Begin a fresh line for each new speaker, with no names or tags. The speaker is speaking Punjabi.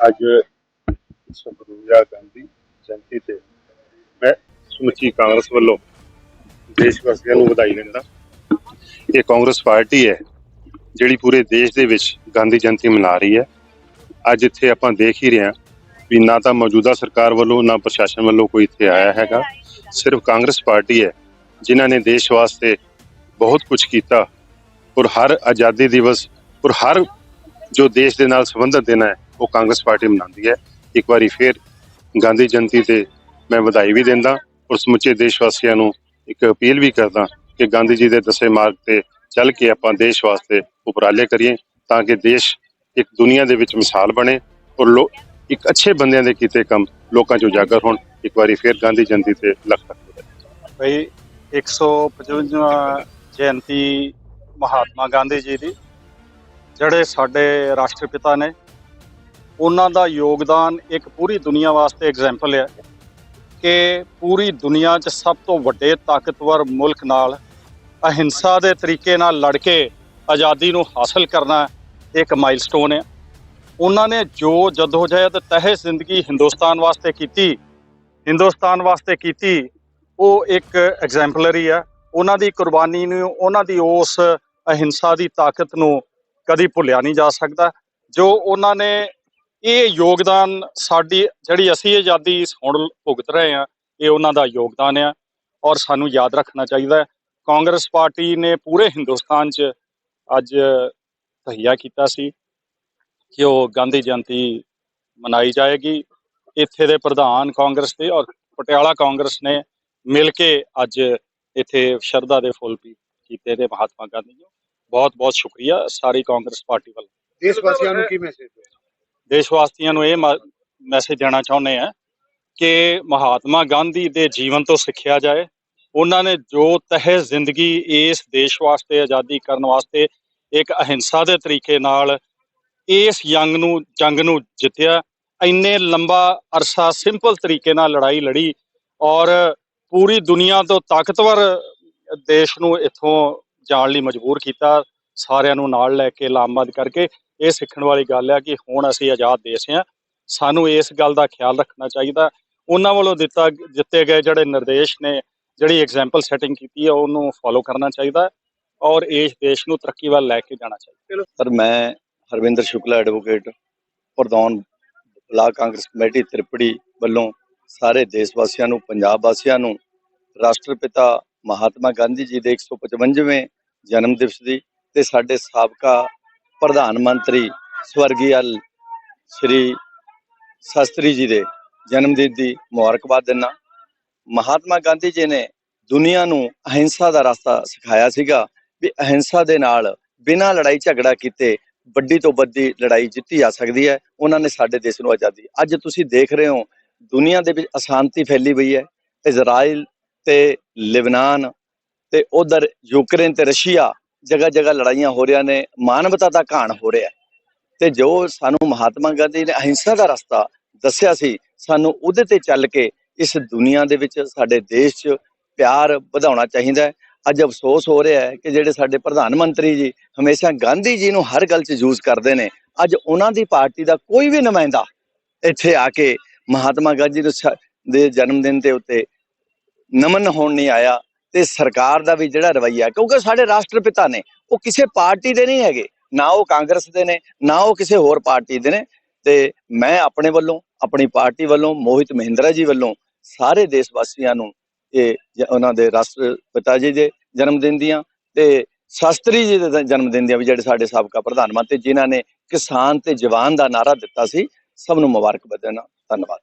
ਅੱਜ ਸਫਰੂਜਾ ਗਾਂਧੀ ਜਯੰਤੀ ਤੇ ਮੈਂ ਸਮੁੱਚੀ ਕਾਂਗਰਸ ਵੱਲੋਂ ਦੇਸ਼ ਵਾਸੀਆਂ ਨੂੰ ਵਧਾਈ ਦਿੰਦਾ। ਇਹ ਕਾਂਗਰਸ ਪਾਰਟੀ ਹੈ, ਜਿਹੜੀ ਪੂਰੇ ਦੇਸ਼ ਦੇ ਵਿੱਚ ਗਾਂਧੀ ਜਯੰਤੀ ਮਨਾ ਰਹੀ ਹੈ। ਅੱਜ ਇੱਥੇ ਆਪਾਂ ਦੇਖ ਹੀ ਰਹੇ ਹਾਂ ਵੀ ਨਾ ਤਾਂ ਮੌਜੂਦਾ ਸਰਕਾਰ ਵੱਲੋਂ, ਨਾ ਪ੍ਰਸ਼ਾਸਨ ਵੱਲੋਂ ਕੋਈ ਇੱਥੇ ਆਇਆ ਹੈਗਾ। ਸਿਰਫ ਕਾਂਗਰਸ ਪਾਰਟੀ ਹੈ, ਜਿਨ੍ਹਾਂ ਨੇ ਦੇਸ਼ ਵਾਸਤੇ ਬਹੁਤ ਕੁਝ ਕੀਤਾ। ਔਰ ਹਰ ਆਜ਼ਾਦੀ ਦਿਵਸ, ਔਰ ਹਰ ਜੋ ਦੇਸ਼ ਦੇ ਨਾਲ ਸੰਬੰਧਿਤ ਦਿਨ ਹੈ ਉਹ ਕਾਂਗਰਸ ਪਾਰਟੀ ਮਨਾਉਂਦੀ ਹੈ ਇੱਕ ਵਾਰੀ ਫੇਰ ਗਾਂਧੀ ਜਯੰਤੀ ਤੇ ਮੈਂ ਵਧਾਈ ਵੀ ਦਿੰਦਾ ਔਰ ਸਮੁੱਚੇ ਦੇਸ਼ ਵਾਸੀਆਂ ਨੂੰ ਇੱਕ ਅਪੀਲ ਵੀ ਕਰਦਾ ਕਿ ਗਾਂਧੀ ਜੀ ਦੇ ਦੱਸੇ ਮਾਰਗ ਤੇ ਚੱਲ ਕੇ ਆਪਾਂ ਦੇਸ਼ ਵਾਸਤੇ ਉਪਰਾਲੇ ਕਰੀਏ ਤਾਂ ਕਿ ਦੇਸ਼ ਇੱਕ ਦੁਨੀਆ ਦੇ ਵਿੱਚ ਮਿਸਾਲ ਬਣੇ ਔਰ ਲੋ, ਇੱਕ ਅੱਛੇ ਬੰਦਿਆਂ ਦੇ ਕੀਤੇ ਕੰਮ ਲੋਕਾਂ 'ਚ ਉਜਾਗਰ ਹੋਣ ਇੱਕ ਵਾਰੀ ਫੇਰ ਗਾਂਧੀ ਜਯੰਤੀ ਤੇ ਲੱਖ ਲੱਖ ਵਧਾਈ।
ਭਈ 155 ਜਯੰਤੀ ਮਹਾਤਮਾ ਗਾਂਧੀ ਜੀ ਦੀ, ਜਿਹੜੇ ਸਾਡੇ ਰਾਸ਼ਟਰਪਿਤਾ ਨੇ ਉਹਨਾਂ ਦਾ ਯੋਗਦਾਨ ਇੱਕ ਪੂਰੀ ਦੁਨੀਆ ਵਾਸਤੇ ਐਗਜ਼ਾਮਪਲ ਹੈ ਕਿ ਪੂਰੀ ਦੁਨੀਆ 'ਚ ਸਭ ਤੋਂ ਵੱਡੇ ਤਾਕਤਵਰ ਮੁਲਕ ਨਾਲ ਅਹਿੰਸਾ ਦੇ ਤਰੀਕੇ ਨਾਲ ਲੜ ਕੇ ਆਜ਼ਾਦੀ ਨੂੰ ਹਾਸਲ ਕਰਨਾ ਇੱਕ ਮਾਈਲਸਟੋਨ ਹੈ। ਉਹਨਾਂ ਨੇ ਜੋ ਜਦੋਜਹਿਦ ਤਹਿ ਜ਼ਿੰਦਗੀ ਹਿੰਦੁਸਤਾਨ ਵਾਸਤੇ ਕੀਤੀ, ਹਿੰਦੁਸਤਾਨ ਵਾਸਤੇ ਕੀਤੀ, ਉਹ ਇੱਕ ਐਗਜ਼ੈਂਪਲਰੀ ਹੈ ਉਹਨਾਂ ਦੀ ਕੁਰਬਾਨੀ ਨੂੰ, ਉਹਨਾਂ ਦੀ ਉਸ ਅਹਿੰਸਾ ਦੀ ਤਾਕਤ ਨੂੰ ਕਦੀ ਭੁੱਲਿਆ ਨਹੀਂ ਜਾ ਸਕਦਾ। ਜੋ ਉਹਨਾਂ ਨੇ ਇਹ ਯੋਗਦਾਨ ਸਾਡੀ, ਜਿਹੜੀ ਅਸੀਂ ਆਜ਼ਾਦੀ ਹੁਣ ਭੁਗਤ ਰਹੇ ਹਾਂ, ਇਹ ਉਹਨਾਂ ਦਾ ਯੋਗਦਾਨ ਆ ਔਰ ਸਾਨੂੰ ਯਾਦ ਰੱਖਣਾ ਚਾਹੀਦਾ ਕਾਂਗਰਸ ਪਾਰਟੀ ਨੇ ਪੂਰੇ ਹਿੰਦੁਸਤਾਨ 'ਚ ਅੱਜ ਤਹੀਆ ਕੀਤਾ ਸੀ ਕਿ ਉਹ ਗਾਂਧੀ ਜਯੰਤੀ ਮਨਾਈ ਜਾਏਗੀ। ਇੱਥੇ ਦੇ ਪ੍ਰਧਾਨ ਕਾਂਗਰਸ ਦੇ ਔਰ ਪਟਿਆਲਾ ਕਾਂਗਰਸ ਨੇ ਮਿਲ ਕੇ ਅੱਜ ਇੱਥੇ ਸ਼ਰਧਾ ਦੇ ਫੁੱਲ ਵੀ ਕੀਤੇ ਤੇ ਮਹਾਤਮਾ ਗਾਂਧੀ ਜੀ। ਨੂੰ ਬਹੁਤ ਬਹੁਤ ਸ਼ੁਕਰੀਆ ਸਾਰੀ ਕਾਂਗਰਸ ਪਾਰਟੀ ਵੱਲੋਂ।
ਦੇਸ਼ ਵਾਸੀਆਂ ਨੂੰ ਕੀ ਮੈਸੇਜ
ਦੇਸ਼ ਵਾਸੀਆਂ ਨੂੰ ਇਹ ਮੈਸੇਜ ਦੇਣਾ ਚਾਹੁੰਦੇ ਆ ਕਿ ਮਹਾਤਮਾ ਗਾਂਧੀ ਦੇ ਜੀਵਨ ਤੋਂ ਸਿੱਖਿਆ ਜਾਏ। ਉਹਨਾਂ ਨੇ ਜੋ ਤਹਿ ਜ਼ਿੰਦਗੀ ਇਸ ਦੇਸ਼ ਵਾਸਤੇ ਆਜ਼ਾਦੀ ਕਰਨ ਵਾਸਤੇ ਇੱਕ ਅਹਿੰਸਾ ਦੇ ਤਰੀਕੇ ਨਾਲ ਇਸ ਯੰਗ ਨੂੰ, ਜੰਗ ਨੂੰ ਜਿੱਤਿਆ, ਇੰਨੇ ਲੰਬਾ ਅਰਸਾ ਸਿੰਪਲ ਤਰੀਕੇ ਨਾਲ ਲੜਾਈ ਲੜੀ ਔਰ ਪੂਰੀ ਦੁਨੀਆ ਤੋਂ ਤਾਕਤਵਰ ਦੇਸ਼ ਨੂੰ ਇੱਥੋਂ ਜਾਣ ਲਈ ਮਜਬੂਰ ਕੀਤਾ, ਸਾਰਿਆਂ ਨੂੰ ਨਾਲ ਲੈ ਕੇ ਲਾਮਬੰਦ ਕਰਕੇ ਇਹ ਸਿੱਖਣ ਵਾਲੀ ਗੱਲ ਹੈ ਕਿ ਹੁਣ ਅਸੀਂ ਆਜ਼ਾਦ ਦੇਸ਼ ਹਾਂ। ਸਾਨੂੰ ਇਸ ਗੱਲ ਦਾ ਖਿਆਲ ਰੱਖਣਾ ਚਾਹੀਦਾ। ਉਹਨਾਂ ਵੱਲੋਂ ਦਿੱਤਾ, ਦਿੱਤੇ ਗਏ ਜਿਹੜੇ ਨਿਰਦੇਸ਼ ਨੇ, ਜਿਹੜੀ ਐਗਜ਼ਾਮਪਲ ਸੈਟਿੰਗ ਕੀਤੀ ਹੈ ਉਹਨੂੰ ਫੋਲੋ ਕਰਨਾ ਚਾਹੀਦਾ ਔਰ ਇਸ ਦੇਸ਼ ਨੂੰ ਤਰੱਕੀ ਵੱਲ ਲੈ ਕੇ ਜਾਣਾ ਚਾਹੀਦਾ।
ਸਰ, ਮੈਂ ਹਰਵਿੰਦਰ ਸ਼ੁਕਲਾ ਐਡਵੋਕੇਟ ਪ੍ਰਧਾਨ ਬਲਾਕ ਕਾਂਗਰਸ ਕਮੇਟੀ ਤ੍ਰਿਪੜੀ ਵੱਲੋਂ ਸਾਰੇ ਦੇਸ਼ ਵਾਸੀਆਂ ਨੂੰ, ਪੰਜਾਬ ਵਾਸੀਆਂ ਨੂੰ, ਰਾਸ਼ਟਰਪਿਤਾ ਮਹਾਤਮਾ ਗਾਂਧੀ ਜੀ ਦੇ 155ਵੇਂ ਜਨਮ ਦਿਵਸ ਦੀ ਤੇ ਸਾਡੇ ਸਾਬਕਾ ਪ੍ਰਧਾਨ ਮੰਤਰੀ ਸਵਰਗੀ ਅਲ ਸ਼੍ਰੀ ਸ਼ਾਸਤਰੀ ਜੀ ਦੇ ਜਨਮ ਦਿਨ ਦੀ ਮੁਬਾਰਕਬਾਦ ਦਿੰਦਾ। ਮਹਾਤਮਾ ਗਾਂਧੀ ਜੀ ਨੇ ਦੁਨੀਆ ਨੂੰ ਅਹਿੰਸਾ ਦਾ ਰਸਤਾ ਸਿਖਾਇਆ ਸੀਗਾ ਵੀ ਅਹਿੰਸਾ ਦੇ ਨਾਲ ਬਿਨਾਂ ਲੜਾਈ ਝਗੜਾ ਕੀਤੇ ਵੱਡੀ ਤੋਂ ਵੱਡੀ ਲੜਾਈ ਜਿੱਤੀ ਜਾ ਸਕਦੀ ਹੈ। ਉਹਨਾਂ ਨੇ ਸਾਡੇ ਦੇਸ਼ ਨੂੰ ਆਜ਼ਾਦੀ। ਅੱਜ ਤੁਸੀਂ ਦੇਖ ਰਹੇ ਹੋ, ਦੁਨੀਆ ਦੇ ਵਿੱਚ ਅਸ਼ਾਂਤੀ ਫੈਲੀ ਹੋਈ ਹੈ। ਇਜ਼ਰਾਈਲ ਤੇ ਲਿਬਨਾਨ ਤੇ ਉਧਰ ਯੂਕਰੇਨ ਤੇ ਰਸ਼ੀਆ ਜਗ੍ਹਾ ਜਗ੍ਹਾ ਲੜਾਈਆਂ ਹੋ ਰਹੀਆਂ ਨੇ, ਮਾਨਵਤਾ ਦਾ ਘਾਣ ਹੋ ਰਿਹਾ ਤੇ ਜੋ ਸਾਨੂੰ ਮਹਾਤਮਾ ਗਾਂਧੀ ਨੇ ਅਹਿੰਸਾ ਦਾ ਰਸਤਾ ਦੱਸਿਆ ਸੀ, ਸਾਨੂੰ ਉਹਦੇ ਤੇ ਚੱਲ ਕੇ ਇਸ ਦੁਨੀਆ ਦੇ ਵਿੱਚ ਸਾਡੇ ਦੇਸ਼ 'ਚ ਪਿਆਰ ਵਧਾਉਣਾ ਚਾਹੀਦਾ ਹੈ। ਅੱਜ ਅਫਸੋਸ ਹੋ ਰਿਹਾ ਹੈ ਕਿ ਜਿਹੜੇ ਸਾਡੇ ਪ੍ਰਧਾਨ ਮੰਤਰੀ ਜੀ ਹਮੇਸ਼ਾ ਗਾਂਧੀ ਜੀ ਨੂੰ ਹਰ ਗੱਲ 'ਚ ਯੂਜ਼ ਕਰਦੇ ਨੇ, ਅੱਜ ਉਹਨਾਂ ਦੀ ਪਾਰਟੀ ਦਾ ਕੋਈ ਵੀ ਨੁਮਾਇੰਦਾ ਇੱਥੇ ਆ ਕੇ ਮਹਾਤਮਾ ਗਾਂਧੀ ਦੇ ਜਨਮ ਦਿਨ ਦੇ ਉੱਤੇ ਨਮਨ ਹੋਣ ਨਹੀਂ ਆਇਆ। ਤੇ ਸਰਕਾਰ ਦਾ ਵੀ ਜਿਹੜਾ ਰਵੱਈਆ ਕਿਉਂਕਿ ਸਾਡੇ ਰਾਸ਼ਟਰਪਿਤਾ ਨੇ, ਉਹ ਕਿਸੇ ਪਾਰਟੀ ਦੇ ਨਹੀਂ ਹੈਗੇ, ਨਾ ਉਹ ਕਾਂਗਰਸ ਦੇ ਨੇ, ਨਾ ਉਹ ਕਿਸੇ ਹੋਰ ਪਾਰਟੀ ਦੇ ਨੇ, ਤੇ ਮੈਂ ਆਪਣੇ ਵੱਲੋਂ, ਆਪਣੀ ਪਾਰਟੀ ਵੱਲੋਂ, ਮੋਹਿਤ ਮਹਿੰਦਰਾ ਜੀ ਵੱਲੋਂ ਸਾਰੇ ਦੇਸ਼ ਵਾਸੀਆਂ ਨੂੰ ਇਹ ਉਹਨਾਂ ਦੇ ਰਾਸ਼ਟਰਪਿਤਾ ਜੀ ਦੇ ਜਨਮ ਦਿਨ ਦੀਆਂ ਤੇ ਸ਼ਾਸਤਰੀ ਜੀ ਦੇ ਜਨਮ ਦਿਨ ਦੀਆਂ ਵੀ ਜਿਹੜੇ ਸਾਡੇ ਸਾਬਕਾ ਪ੍ਰਧਾਨ ਮੰਤਰੀ, ਜਿਨ੍ਹਾਂ ਨੇ ਕਿਸਾਨ ਤੇ ਜਵਾਨ ਦਾ ਨਾਰਾ ਦਿੱਤਾ ਸੀ, ਸਭ ਨੂੰ ਮੁਬਾਰਕਬਾਦ ਦੇਣਾ ਧੰਨਵਾਦ।